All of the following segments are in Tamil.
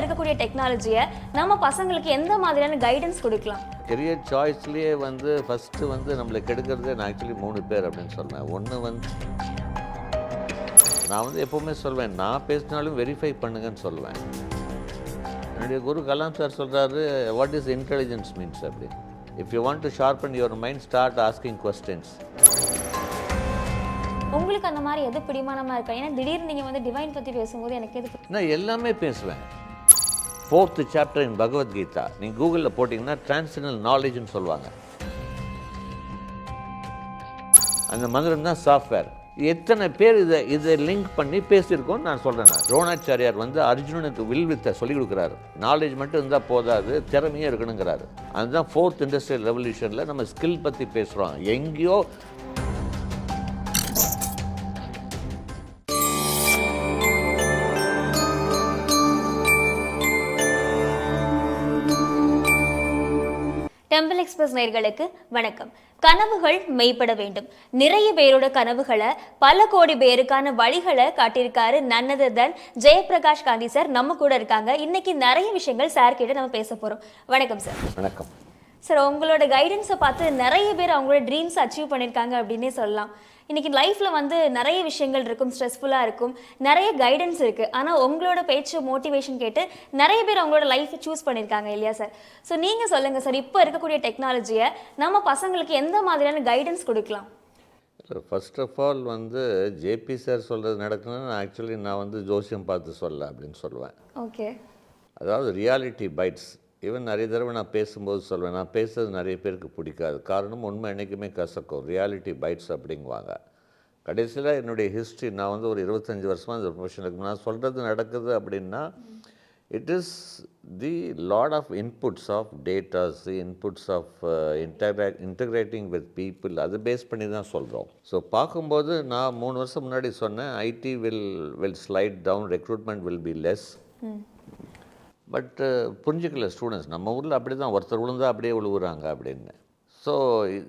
இருக்கக்கூடிய டெக்னாலஜியை நம்ம பசங்களுக்கு எந்த மாதிரியான கைடன்ஸ் கொடுக்கலாம்? கெரியர் சாய்ஸ்லேயே வந்து ஃபஸ்ட்டு வந்து நம்மளை கெடுக்கிறதே நான் ஆக்சுவலி மூணு பேர் அப்படின்னு சொன்னேன். ஒன்று வந்து நான் வந்து எப்போவுமே சொல்வேன் நான் பேசினாலும் வெரிஃபை பண்ணுங்கன்னு சொல்லுவேன் என்னுடைய குரு கலாம் சார் சொல்கிறாரு வாட் இஸ் இன்டெலிஜென்ஸ் மீன்ஸ் அப்படி. If you want to sharpen your mind start asking questions உங்களுக்கு அந்த மாதிரி எது பிடிமானமா இருக்கா? ஏன்னா திடீர்னு நீங்க வந்து டிவைன் பத்தி பேசும்போது எனக்கு எது நான் எல்லாமே பேசுவேன். ஃபோர்த்து சாப்டர் இன் பகவத்கீதா நீங்கள் கூகுளில் போட்டிங்கன்னா டிரான்ஸ்ஜெண்டல் நாலேஜ்னு சொல்லுவாங்க. அந்த மந்திரம் தான் சாஃப்ட்வேர் எத்தனை பேர் இதை இதை லிங்க் பண்ணி பேசியிருக்கோம்னு நான் சொல்கிறேன் நான். ரோணாச்சாரியார் வந்து அர்ஜுனனுக்கு வில் வித்தை சொல்லிக் கொடுக்குறாரு. நாலேஜ் மட்டும் இருந்தால் போதாது திறமையே இருக்கணுங்கிறாரு. அதுதான் ஃபோர்த் இண்டஸ்ட்ரியல் ரெவல்யூஷனில் நம்ம ஸ்கில் பற்றி பேசுகிறோம் எங்கேயோ எக்ஸ்பிரஸ் நேர்களுக்கு வணக்கம். கனவுகள் மெய்ப்பட வேண்டும். நிறைய பேரோட கனவுகளை பல கோடி பேருக்கான வழிகளை காட்டியிருக்காரு நன்னதன் ஜெயபிரகாஷ் காந்தி சார். நம்ம கூட இருக்காங்க. இன்னைக்கு நிறைய விஷயங்கள் சார் கிட்ட நம்ம பேச போறோம். வணக்கம் சார். வணக்கம். சார் உங்களோட கைடன்ஸை பார்த்து நிறைய பேர் அவங்களோட ட்ரீம்ஸ் அச்சீவ் பண்ணியிருக்காங்க அப்படின்னே சொல்லலாம். இன்னைக்கு லைஃப்ல வந்து நிறைய விஷயங்கள் இருக்கும் ஸ்ட்ரெஸ்ஃபுல்லாக இருக்கும். நிறைய கைடன்ஸ் இருக்கு. ஆனால் உங்களோட பேச்சு மோட்டிவேஷன் கேட்டு நிறைய பேர் அவங்களோட லைஃப்பை சூஸ் பண்ணியிருக்காங்க இல்லையா சார் ஸோ நீங்க சொல்லுங்க சார் இப்போ இருக்கக்கூடிய டெக்னாலஜியை நம்ம பசங்களுக்கு எந்த மாதிரியான கைடன்ஸ் கொடுக்கலாம்? ஃபர்ஸ்ட் ஆஃப் ஆல் வந்து ஜேபி சார் சொல்கிறது நடக்கணும்னு ஆக்சுவலி நான் வந்து ஜோசியம் பார்த்து சொல்ல அப்படின்னு சொல்லுவேன். ஓகே அதாவது ரியாலிட்டி பைட்ஸ் ஈவன் நிறைய தடவை நான் பேசும்போது சொல்வேன் நான் பேசுறது நிறைய பேருக்கு பிடிக்காது. காரணம் உண்மை என்றைக்குமே கசக்கும். ரியாலிட்டி பைட்ஸ் அப்படிங்குவாங்க. கடைசியில் என்னுடைய ஹிஸ்ட்ரி நான் வந்து ஒரு இருபத்தஞ்சி வருஷமாக இந்த ப்ரொஃபஷனுக்கு நான் சொல்கிறது நடக்குது அப்படின்னா it is the lot of inputs of datas the inputs of integrate integrating with people அது பேஸ் பண்ணி தான் சொல்கிறோம் ஸோ பார்க்கும்போது நான் மூணு வருஷம் முன்னாடி சொன்னேன் IT will will slide down recruitment will be less but புரிஞ்சுக்கல ஸ்டூடெண்ட்ஸ். நம்ம ஊரில் அப்படி தான் ஒருத்தர் விழுந்தா அப்படியே விழுவுறாங்க அப்படின்னு. ஸோ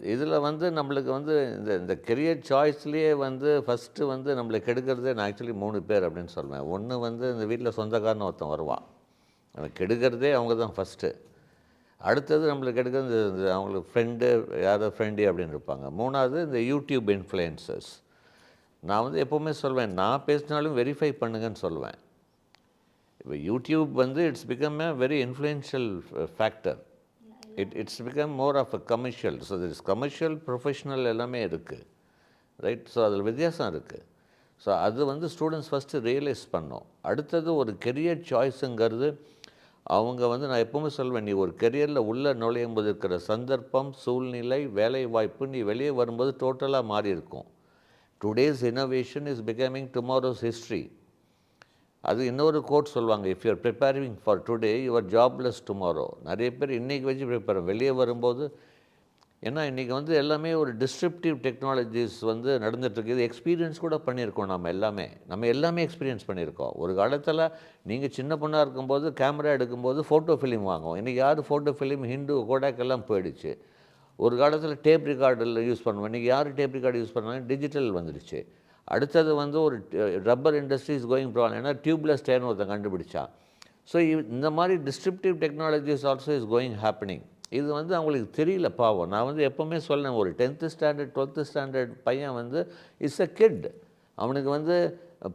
இதில் வந்து நம்மளுக்கு வந்து இந்த இந்த கெரியர் சாய்ஸ்லேயே வந்து ஃபஸ்ட்டு வந்து நம்மளை கெடுக்கிறதே நான் ஆக்சுவலி மூணு பேர் அப்படின்னு சொல்லுவேன் ஒன்று வந்து இந்த வீட்டில் சொந்தக்காரன் ஒருத்தன் வருவான். அவன் கெடுக்கிறதே அவங்க தான் ஃபஸ்ட்டு அடுத்தது நம்மளுக்கு கெடுக்கிறது இந்த- இந்த அவங்களுக்கு ஃப்ரெண்டு யாரோ ஃப்ரெண்டு அப்படின்னு இருப்பாங்க. மூணாவது இந்த யூடியூப் இன்ஃப்ளூயன்சஸ் நான் வந்து எப்போவுமே சொல்வேன் நான் பேசினாலும் வெரிஃபை பண்ணுங்கன்னு சொல்லுவேன் இப்போ யூடியூப் வந்து it's become a very influential factor it it's become more of a commercial so this commercial professional எல்லாமே இருக்குது ரைட் ஸோ அதில் வித்தியாசம் இருக்குது ஸோ அது வந்து ஸ்டூடெண்ட்ஸ் ஃபஸ்ட்டு ரியலைஸ் பண்ணோம். அடுத்தது ஒரு கெரியர் சாய்ஸுங்கிறது அவங்க வந்து நான் எப்பவுமே சொல்வேன் நீ ஒரு கெரியரில் உள்ளே நுழையும் போது இருக்கிற சந்தர்ப்பம் சூழ்நிலை வேலை வாய்ப்பு நீ வெளியே வரும்போது டோட்டலாக மாறி இருக்கும் today's innovation is becoming tomorrow's history அது இன்னொரு கோட் சொல்லுவாங்க? If you're preparing for today your jobless tomorrow நிறைய பேர் இன்றைக்கி வச்சு ப்ரிப்பேர் வெளியே வரும்போது ஏன்னா இன்றைக்கி வந்து எல்லாமே ஒரு டிஸ்ட்ரிப்டிவ் டெக்னாலஜிஸ் வந்து நடந்துகிட்ருக்கு இது எக்ஸ்பீரியன்ஸ் கூட பண்ணியிருக்கோம் நம்ம எல்லாமே. நம்ம எல்லாமே எக்ஸ்பீரியன்ஸ் பண்ணியிருக்கோம். ஒரு காலத்தில் நீங்கள் சின்ன பொண்ணாக இருக்கும்போது கேமரா எடுக்கும்போது ஃபோட்டோ ஃபிலிம் வாங்குவோம். இன்றைக்கி யார் ஃபோட்டோ ஃபிலிம் ஹிந்து கோடாக்கெல்லாம் போயிடுச்சு. ஒரு காலத்தில் டேப் ரெக்கார்டில் யூஸ் பண்ணுவோம். இன்றைக்கி யார் டேப் ரெக்கார்டு யூஸ் பண்ணாங்க டிஜிட்டல் வந்துடுச்சு அடுத்தது வந்து ஒரு rubber industry is going problem ஏன்னா டியூப்லெஸ் டயர்னு ஒருத்தன் கண்டுபிடிச்சான். ஸோ இந்த மாதிரி disruptive technologies also is going happening இது வந்து அவங்களுக்கு தெரியல பாவம். நான் வந்து எப்போவுமே சொன்னேன் ஒரு டென்த்து ஸ்டாண்டர்ட் டுவெல்த்து ஸ்டாண்டர்ட் பையன் வந்து இட்ஸ் அ கிட் அவனுக்கு வந்து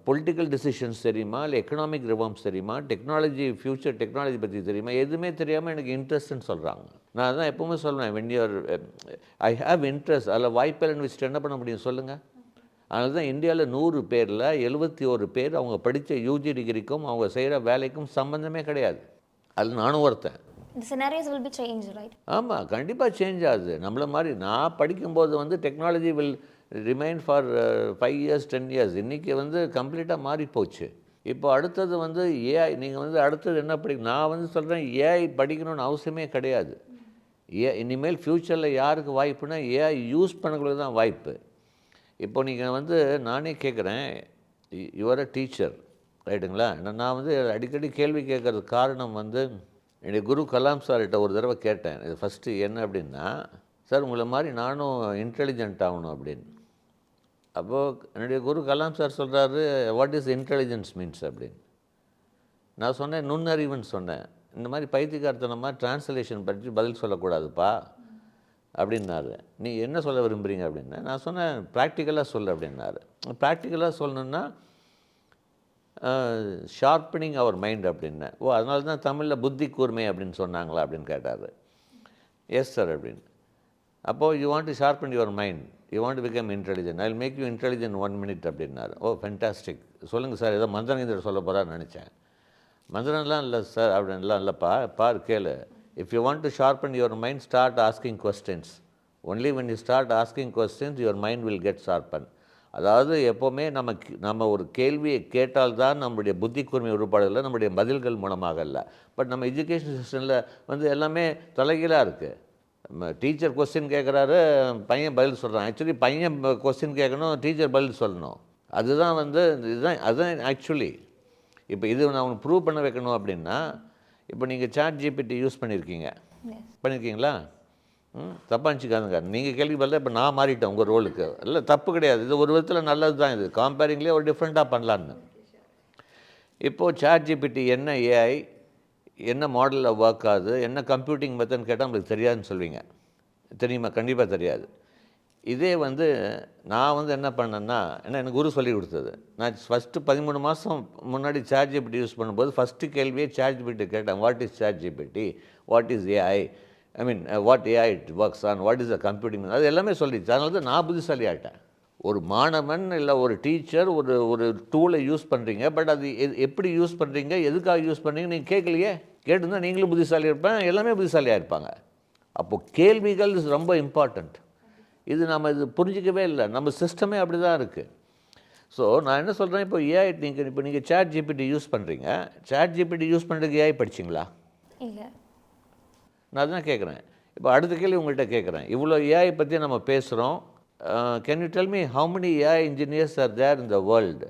பொலிட்டிக்கல் டிசிஷன்ஸ் தெரியுமா? இல்லை எக்கனாமிக் ரிஃபார்ம்ஸ் தெரியுமா? டெக்னாலஜி ஃப்யூச்சர் டெக்னாலஜி பற்றி தெரியுமா? எதுவுமே தெரியாமல் எனக்கு இன்ட்ரெஸ்ட்னு சொல்கிறாங்க நான் அதான் எப்போவுமே சொல்லுவேன் when your I have interest அதில் வாய்ப்பில்லைன்னு வச்சுட்டு என்ன பண்ண முடியும்? சொல்லுங்கள் அதனால தான் இந்தியாவில் நூறு பேரில் எழுபத்தி ஒரு பேர் அவங்க படித்த யூஜி டிகிரிக்கும் அவங்க செய்கிற வேலைக்கும் சம்மந்தமே கிடையாது. அதில் நானும் ஒருத்தன். ஆமாம் கண்டிப்பாக சேஞ்ச் ஆகுது. நம்மள மாதிரி நான் படிக்கும்போது வந்து technology will remain for five years ten years இன்றைக்கி வந்து கம்ப்ளீட்டாக மாறி போச்சு. இப்போ அடுத்தது வந்து ஏஐ நீங்கள் வந்து அடுத்தது என்ன படி நான் வந்து சொல்கிறேன் ஏஐ படிக்கணும்னு அவசியமே கிடையாது. ஏ இனிமேல் ஃப்யூச்சரில் யாருக்கு வாய்ப்புனா ஏஐ யூஸ் பண்ணங்களுக்கு தான் வாய்ப்பு. இப்போ நீங்கள் வந்து நானே கேட்குறேன் யுவர் அ டீச்சர் ரைட்டுங்களா? நான் வந்து அடிக்கடி கேள்வி கேட்கறதுக்கு காரணம் வந்து என்னுடைய குரு கலாம் சார்கிட்ட ஒரு தடவை கேட்டேன். இது ஃபஸ்ட்டு என்ன அப்படின்னா சார் உங்களை மாதிரி நானும் இன்டெலிஜென்ட் ஆகணும் அப்படின்னு. அப்போது என்னுடைய குரு கலாம் சார் சொல்கிறாரு வாட் இஸ் இன்டெலிஜென்ஸ் மீன்ஸ் அப்படின்னு. நான் சொன்னேன் நுண்ணறிவுன்னு சொன்னேன். இந்த மாதிரி பைத்தியக்காரத்தனமாக டிரான்ஸ்லேஷன் பற்றி பதில் சொல்லக்கூடாதுப்பா. அப்படின்னாரு. நீ என்ன சொல்ல விரும்புகிறீங்க அப்படின்னா நான் சொன்னேன் ப்ராக்டிக்கலாக சொல்லு அப்படின்னாரு. ப்ராக்டிக்கலாக சொல்லணுன்னா ஷார்ப்பனிங் அவர் மைண்ட் அப்படின்னேன் ஓ அதனால தான் தமிழில் புத்தி கூர்மை அப்படின்னு சொன்னாங்களா அப்படின்னு கேட்டார். எஸ் சார் அப்படின்னு. அப்போது you want to sharpen your mind you want become intelligent I make you intelligent one minute அப்படின்னாரு. ஓ ஃபென்டாஸ்டிக் சொல்லுங்கள் சார் ஏதோ மந்திரங்கேந்திர சொல்ல போகிறான்னு நினச்சேன். மந்திரம்லாம் இல்லை சார் அப்படின்லாம் இல்லைப்பா. பார் கேளு. If you want to sharpen your mind start asking questions only when you start asking questions your mind will get sharpen அதாவது எப்போவுமே நம்ம நம்ம ஒரு கேள்வியை கேட்டால்தான் நம்முடைய புத்தி கூர்மை உருப்பாடுகளில் நம்முடைய பதில்கள் மூலமாக இல்லை பட் நம்ம எஜுகேஷன் சிஸ்டமில் வந்து எல்லாமே தலைகீழாக இருக்குது டீச்சர் கொஸ்டின் கேட்குறாரு பையன் பதில் சொல்கிறான் ஆக்சுவலி பையன் கொஸ்டின் கேட்கணும் டீச்சர் பதில் சொல்லணும். அதுதான் வந்து இதுதான் அதுதான் ஆக்சுவலி இப்போ இது நான் அவனுக்கு ப்ரூவ் பண்ண வைக்கணும் அப்படின்னா இப்போ நீங்கள் சாட் ஜிபிடி யூஸ் பண்ணியிருக்கீங்க. பண்ணியிருக்கீங்களா? ம் தப்பாக நினச்சிக்காதுங்க. நீங்கள் கேள்வி பதில் இப்போ நான் மாறிட்டேன் உங்கள் ரோலுக்கு. இல்லை தப்பு கிடையாது. இது ஒரு விதத்தில் நல்லது தான் இது. காம்பேரிங்லேயே ஒரு டிஃப்ரெண்ட்டாக பண்ணலான்னு இப்போது சாட் ஜிபிடி என்ன ஏஐ என்ன மாடலில் ஒர்க் ஆகுது என்ன கம்ப்யூட்டிங் மெத்தட்னு கேட்டால் உங்களுக்கு தெரியாதுன்னு சொல்வீங்க. தெரியுமா? கண்டிப்பாக தெரியாது. இதே வந்து நான் வந்து என்ன பண்ணேன்னா ஏன்னா எனக்கு குரு சொல்லி கொடுத்தது. நான் ஃபஸ்ட்டு பதிமூணு மாதம் முன்னாடி சார்ஜ் ஜிபிடி யூஸ் பண்ணும்போது ஃபஸ்ட்டு கேள்வியே சார்ஜ் ஜிபிடி கேட்டேன். What is charge GPT what is AI I mean what AI it works on what is a computing அது எல்லாமே சொல்லிடுச்சு. அதனால தான் நான் புதுசாலி ஆகிட்டேன் ஒரு மாணவன் இல்லை ஒரு டீச்சர் ஒரு ஒரு டூலை யூஸ் பண்ணுறீங்க பட் அது எப்படி யூஸ் பண்ணுறீங்க எதுக்காக யூஸ் பண்ணுறீங்க நீங்கள் கேட்கலையே கேட்டுருந்தா நீங்களும் புத்திசாலியாக இருப்பேன். எல்லாமே புத்திசாலியாக இருப்பாங்க. அப்போது கேள்விகள் இஸ் ரொம்ப இம்பார்ட்டண்ட் இது நம்ம இது புரிஞ்சிக்கவே இல்லை. நம்ம சிஸ்டமே அப்படி தான் இருக்குது ஸோ நான் என்ன சொல்கிறேன் இப்போ ஏஐ நீங்கள் இப்போ நீங்கள் சேட் ஜிபிடி யூஸ் பண்ணுறீங்க சேட் ஜிபிடி யூஸ் பண்ணுறதுக்கு ஏஐ படிச்சிங்களா? இல்லை. நான் தான் கேட்குறேன் இப்போ அடுத்த கேள்வி உங்கள்கிட்ட கேட்குறேன் இவ்வளோ ஏஐ பற்றி நம்ம பேசுகிறோம் can you tell me how many AI engineers are there in the world?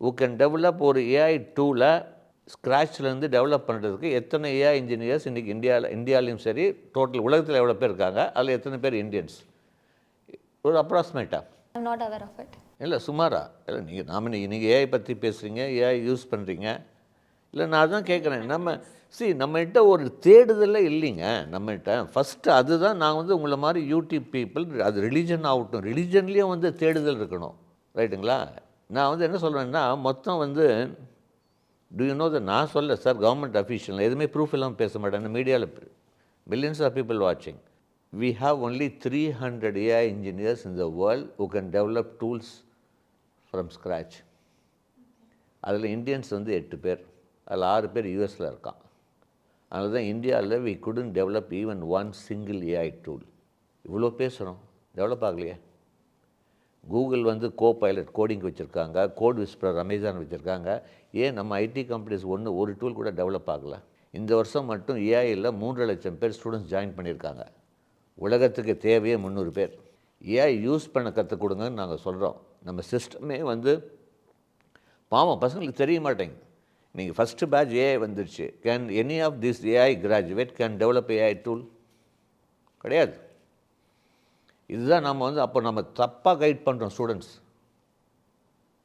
Who can develop ஒரு ஏஐ டூலை ஸ்க்ராட்ச்லேருந்து டெவலப் பண்ணுறதுக்கு எத்தனை ஏஐ இன்ஜினியர்ஸ் இன்றைக்கி இந்தியாவில் இந்தியாலையும் சரி டோட்டல் உலகத்தில் எவ்வளோ பேர் இருக்காங்க? அதில் எத்தனை பேர் இந்தியன்ஸ் ஒரு அப்ராக்சிமேட்டாக I'm not aware of it இல்லை சுமாரா? இல்லை நீங்கள் நாம நீங்கள் ஏஐ பற்றி பேசுகிறீங்க ஏஐ யூஸ் பண்ணுறீங்க இல்லை நான் தான் கேட்குறேன் நம்ம சி நம்மகிட்ட ஒரு தேடுதலே இல்லைங்க நம்மகிட்ட. ஃபஸ்ட்டு அதுதான் நான் வந்து உங்களை மாதிரி யூடியூப் பீப்புள் அது ரிலீஜன் ஆகட்டும் ரிலீஜன்லேயும் வந்து தேடுதல் இருக்கணும். ரைட்டுங்களா நான் வந்து என்ன சொல்கிறேன்னா மொத்தம் வந்து டு யூ நோ த நான் சொல்ல சார் கவர்மெண்ட் அஃபீஷியல் எதுவுமே ப்ரூஃப் இல்லாமல் பேச மாட்டேன் மீடியாவில் மில்லியன்ஸ் ஆஃப் பீப்புள் வாட்சிங் we have only 300 AI engineers in the world who can develop tools from scratch. அதில் இந்தியன்ஸ் வந்து எட்டு பேர். அதில் ஆறு பேர் யூஎஸில் இருக்கான். அதனால தான் இந்தியாவில் we couldn't develop even one single AI tool இவ்வளோ பேசுகிறோம் டெவலப் ஆகலையே. கூகுள் வந்து கோ பைலட் கோடிங் வச்சுருக்காங்க. கோட் விஸ்பர் அமேசான் வச்சுருக்காங்க. ஏன் நம்ம ஐடி கம்பெனிஸ் ஒன்று ஒரு டூல் கூட டெவலப் ஆகலை? இந்த வருஷம் மட்டும் ஏஐயில் மூன்று லட்சம் பேர் ஸ்டூடெண்ட்ஸ் ஜாயின் பண்ணியிருக்காங்க. உலகத்துக்கு தேவையே முந்நூறு பேர். ஏஐ யூஸ் பண்ண கற்றுக் கொடுங்கன்னு நாங்கள் சொல்கிறோம் நம்ம சிஸ்டமே வந்து பாவம் பசங்களுக்கு தெரிய மாட்டேங்குது. நீங்கள் ஃபஸ்ட்டு பேட்ச் ஏஐ வந்துருச்சு. Can any of this AI graduate can develop AI tool கிடையாது. இதுதான் நம்ம வந்து அப்போ நம்ம தப்பாக கைட் பண்ணுறோம் ஸ்டூடெண்ட்ஸ்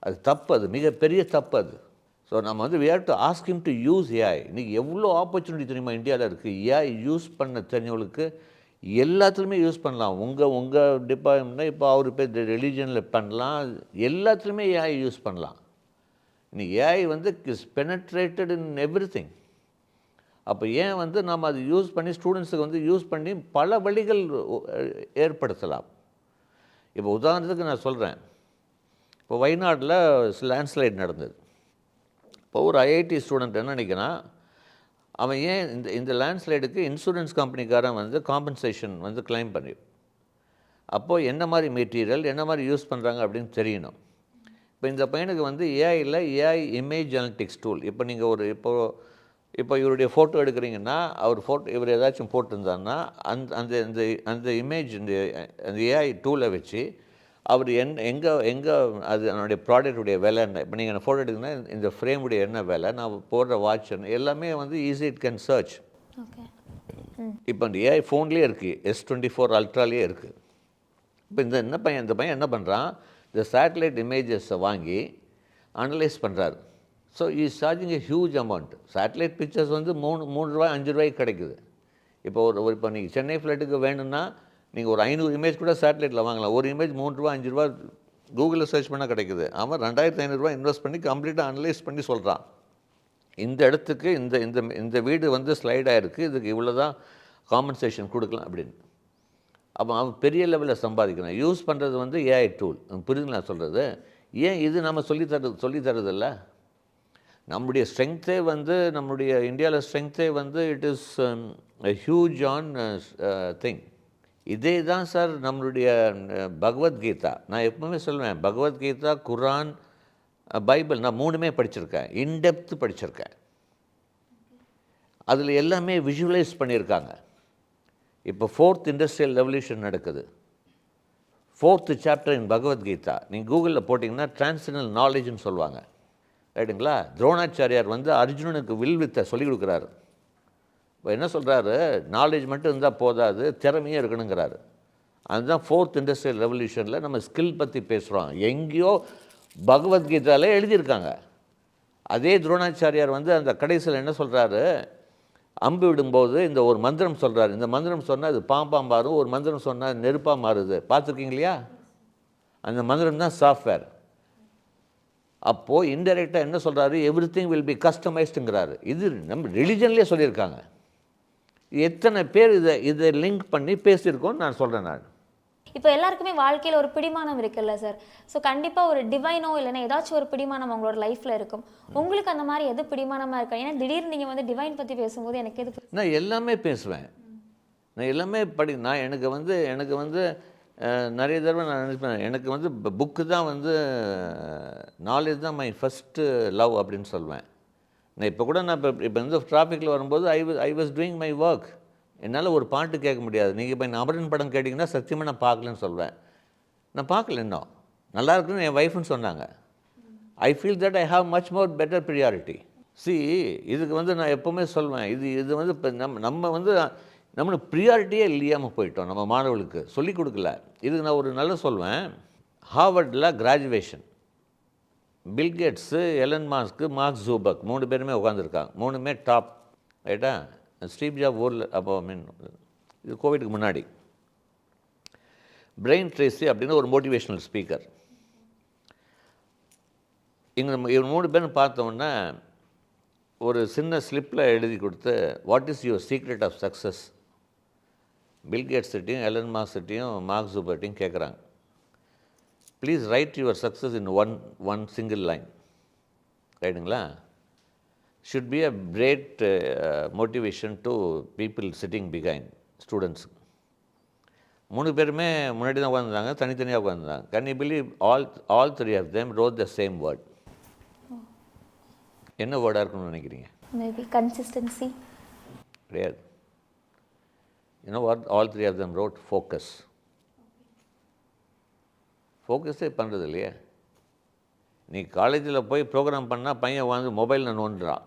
அது தப்பு அது மிகப்பெரிய தப்பு அது. ஸோ நம்ம வந்து we to to ask use AI இன்றைக்கி எவ்வளோ ஆப்பர்ச்சுனிட்டி தெரியுமா? இந்தியாவில் இருக்குது ஏஐ யூஸ் பண்ண தெரிஞ்சவங்களுக்கு எல்லாத்துலேயுமே யூஸ் பண்ணலாம். உங்கள் உங்கள் டிபார்ட்மெண்ட்டில் இப்போ அவர் இப்போ ரிலீஜனில் பண்ணலாம். எல்லாத்துலேயுமே ஏஐ யூஸ் பண்ணலாம். நீ ஏஐ வந்து is penetrated in every thing அப்போ ஏன் வந்து நம்ம அது யூஸ் பண்ணி ஸ்டூடெண்ட்ஸுக்கு வந்து யூஸ் பண்ணி பல வழிகள் ஏற்படுத்தலாம். இப்போ உதாரணத்துக்கு நான் சொல்கிறேன் இப்போ வயநாட்டில் லேண்ட்ஸ்லைட் நடந்தது. இப்போ ஒரு ஐஐடி ஸ்டூடெண்ட் என்ன நினைக்கிறான்? அவன் ஏன் இந்த இந்த லேண்ட்ஸ்லைடுக்கு இன்சூரன்ஸ் கம்பெனிக்காரன் வந்து காம்பன்சேஷன் வந்து கிளைம் பண்ணி அப்போது என்ன மாதிரி மெட்டீரியல் என்ன மாதிரி யூஸ் பண்ணுறாங்க அப்படின்னு தெரியணும். இப்போ இந்த பையனுக்கு வந்து ஏஐயில் ஏஐ இமேஜ் அனலிட்டிக்ஸ் டூல் இப்போ நீங்கள் ஒரு இப்போ இப்போ இவருடைய ஃபோட்டோ எடுக்கிறீங்கன்னா அவர் ஃபோட்டோ இவர் ஏதாச்சும் போட்டிருந்தாருன்னா அந்த அந்த அந்த அந்த இமேஜ் இந்த அந்த ஏஐ டூலை வச்சு அவர் என் எங்கே எங்கே அது அதனுடைய ப்ராடக்ட்டுடைய விலை என்ன? இப்போ நீங்கள் ஃபோட்டோ எடுத்தீங்கன்னா இந்த ஃப்ரேமுடைய என்ன விலை? நான் போடுற வாட்ச் என்ன? எல்லாமே வந்து easy it can search okay இப்போ இந்த ஏஐ ஃபோன்லேயே இருக்குது எஸ் டுவெண்ட்டி ஃபோர் அல்ட்ராலேயே இருக்குது இப்போ இந்த என்ன பையன் இந்த பையன் என்ன பண்ணுறான் இந்த சேட்டலைட் இமேஜஸை வாங்கி அனலைஸ் பண்ணுறாரு so is charging a huge amount satellite pictures வந்து மூணு மூணு ரூபாய் அஞ்சு ரூபாய்க்கு கிடைக்குது. இப்போ ஒரு ஒரு இப்போ நீங்கள் சென்னை ஃப்ளைட்டுக்கு வேணும்னா நீங்கள் ஒரு ஐநூறு இமேஜ் கூட சேட்டலைட்டில் வாங்கலாம். ஒரு இமேஜ் மூணு ரூபா அஞ்சு ரூபா கூகுளில் சர்ச் பண்ணால் கிடைக்குது. அவன் ரெண்டாயிரத்து ஐநூறுரூவா இன்வெஸ்ட் பண்ணி கம்ப்ளீட்டாக அனலைஸ் பண்ணி சொல்கிறான் இந்த இடத்துக்கு இந்த இந்த இந்த வீடு வந்து ஸ்லைட் இருக்குது இதுக்கு இவ்வளோ தான் காம்பன்சேஷன் கொடுக்கலாம் அப்படின்னு. அப்போ அவன் பெரிய லெவலில் சம்பாதிக்கிறான். யூஸ் பண்ணுறது வந்து ஏஐ டூல் புரியுதுங்களா சொல்கிறது ஏன் இது நம்ம சொல்லித் தரது தரதில்ல? நம்முடைய ஸ்ட்ரென்த்தே வந்து நம்முடைய இந்தியாவில் ஸ்ட்ரென்த்தே வந்து it is huge an thing இதே தான் சார் நம்மளுடைய பகவத்கீதா. நான் எப்பவுமே சொல்லுவேன் பகவத்கீதா குரான் பைபிள் நான் மூணுமே படிச்சிருக்கேன். இன்டெப்த் படிச்சிருக்கேன். அதில் எல்லாமே விஷுவலைஸ் பண்ணியிருக்காங்க. இப்போ ஃபோர்த் இண்டஸ்ட்ரியல் ரெவல்யூஷன் நடக்குது. Fourth chapter in Bhagavad Gita. நீங்கள் கூகுளில் போட்டிங்கன்னா டிரான்ஸ்ஜெண்டல் நாலேஜ்னு சொல்லுவாங்க. ரைட்டுங்களா துரோணாச்சாரியார் வந்து அர்ஜுனனுக்கு வில் வித்தை சொல்லிக் கொடுக்குறாரு. இப்போ என்ன சொல்கிறாரு நாலேஜ் மட்டும் இருந்தால் போதாது திறமையும் இருக்கணுங்கிறாரு. அதுதான் ஃபோர்த் இண்டஸ்ட்ரியல் ரெவல்யூஷனில் நம்ம ஸ்கில் பற்றி பேசுகிறோம் எங்கேயோ பகவத்கீதாவில் எழுதியிருக்காங்க. அதே துரோணாச்சாரியார் வந்து அந்த கடைசியில் என்ன சொல்கிறாரு அம்பு விடும்போது இந்த ஒரு மந்திரம் சொல்கிறாரு இந்த மந்திரம் சொன்னால் அது பாம்பாக மாறும் ஒரு மந்திரம் சொன்னால் நெருப்பாக மாறுது. பார்த்துருக்கீங்க இல்லையா? அந்த மந்திரம் தான் சாஃப்ட்வேர் அப்போது இன்டெரக்டாக என்ன சொல்கிறாரு எவ்ரி திங் வில் பி கஸ்டமைஸ்டுங்கிறாரு இது நம்ம ரிலிஜன்லேயே சொல்லியிருக்காங்க. எத்தனை பேர் இதை இதை லிங்க் பண்ணி பேசியிருக்கோன்னு நான் சொல்கிறேன் நான். இப்போ எல்லாருக்குமே வாழ்க்கையில் ஒரு பிடிமானம் இருக்குல்ல சார் ஸோ கண்டிப்பாக ஒரு டிவைனோ இல்லைன்னா ஏதாச்சும் ஒரு பிடிமானம் உங்களோட லைஃப்பில் இருக்கும். உங்களுக்கு அந்த மாதிரி எது பிடிமானமாக இருக்கா? ஏன்னா திடீர்னு நீங்கள் வந்து டிவைன் பற்றி பேசும்போது எனக்கு எது நான் எல்லாமே பேசுவேன். நான் எல்லாமே படி நான் எனக்கு வந்து எனக்கு வந்து நிறைய தடவை நான் நினைப்பேன் எனக்கு வந்து புக்கு தான் வந்து நாலேஜ் தான் மை ஃபஸ்ட்டு லவ் அப்படின்னு சொல்லுவேன் நான் இப்போ கூட நான் இப்போ இப்போ இந்த டிராஃபிக்கில் வரும்போது I I was doing my work என்னால் ஒரு பாட்டு கேட்க முடியாது. நீங்கள் இப்போ அமரன் படம் கேட்டிங்கன்னா சத்தியமாக நான் பார்க்கலன்னு சொல்வேன். நான் பார்க்கல இன்னும். நல்லா இருக்குன்னு என் ஒய்ஃப்னு சொன்னாங்க. I feel that I have much more better priority C இதுக்கு வந்து நான் எப்போவுமே சொல்வேன். இது இது வந்து இப்போ நம்ம நம்ம வந்து நம்மளுக்கு ப்ரியாரிட்டியே இல்லையாமல் போயிட்டோம் நம்ம மாணவர்களுக்கு. சொல்லிக் கொடுக்கல. இதுக்கு நான் ஒரு நல்ல சொல்வேன். ஹார்வர்டில் graduation Bill Gates Elon mask Mark ஜூபக் மூணு பேருமே உட்காந்துருக்காங்க மூணுமே டாப் ரைட்டா ஸ்டீவ் ஜாப் ஊரில் அப்போ மீன் இது கோவிடுக்கு முன்னாடி. பிரெயின் ட்ரேசி அப்படின்னு ஒரு மோட்டிவேஷ்னல் ஸ்பீக்கர் இங்கே நம்ம இவங்க மூணு பேரும் பார்த்தோம்னா ஒரு சின்ன ஸ்லிப்பில் எழுதி கொடுத்து what is your secret of success பில்கேட்ஸ்கிட்டையும் Elon மாஸ்கிட்டையும் மார்க் ஜூபர்ட்டையும் கேட்குறாங்க please write your success in one one single line ரைட்டுங்களா should be a great motivation to people sitting behind students மூணு பேருமே முன்னாடி தான் உட்காந்துருந்தாங்க தனித்தனியாக உட்காந்துருந்தாங்க can you believe all all three of them wrote the same word என்ன வேர்டாக இருக்கும்னு நினைக்கிறீங்க? மேபி கன்சிஸ்டன்சி கிடையாது. You know what all three of them wrote focus ஃபோக்கஸே பண்ணுறது இல்லையே நீ காலேஜில் போய் ப்ரோக்ராம் பண்ணால் பையன் வந்து மொபைலில் நோண்டுறான்.